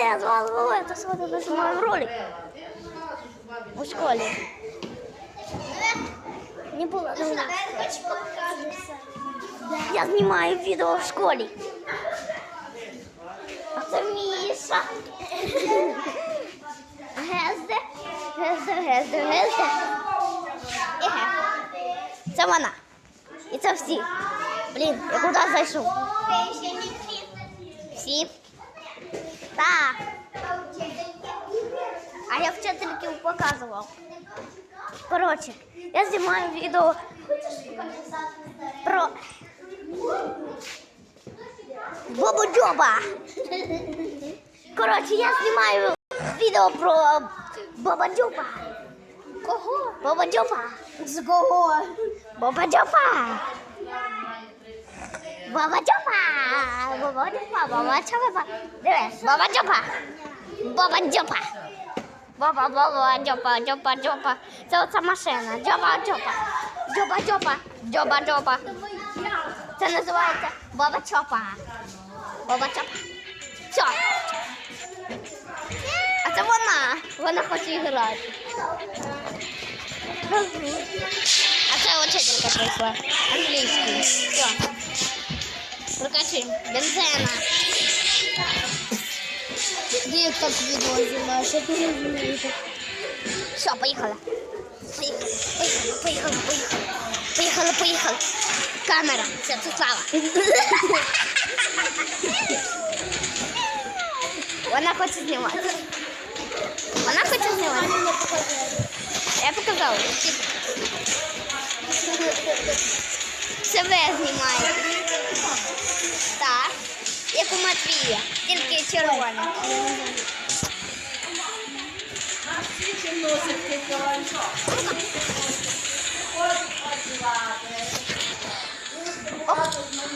Вас Володя, это сегодня я снимаю ролик у школе. Не было давно. Я снимаю видео в школе. А це Міша. Гезде, гезде, гезде. Гезде. Це вона. І це всі. Блін, я куди зайшов? Всі. Так. А я вчительки показував. Коротше, я знімаю відео про Бобу Джоба. Коротше, я знімаю відео про Боба Джоба. Кого? Боба Джоба. З кого? Боба Джоба. Боба Джоба. Боба Джоба. Боба Джоба. Дивись, Боба Джоба. Боба Джоба. Боба, боба, джопа, джопа, джопа. Це оця машина. Джопа, джопа. Джопа, джопа. Джопа, джопа. Це називається Боба Чопа. Боба Чопа. Все. А це вона. Вона хоче грати. А це учителька прийшла. Англійський. Все. Прокачуємо. Бензина. Як так відео знімаєш? Я не розумію. Все, поїхали. Поїхали, поїхали, поїхали, поїхали. Поїхали, поїхали. Камера, все, це слава. Вона хоче знімати. Вона хоче знімати. Я показала. Себе знімаєте як у Матвія, тільки червона. Оп.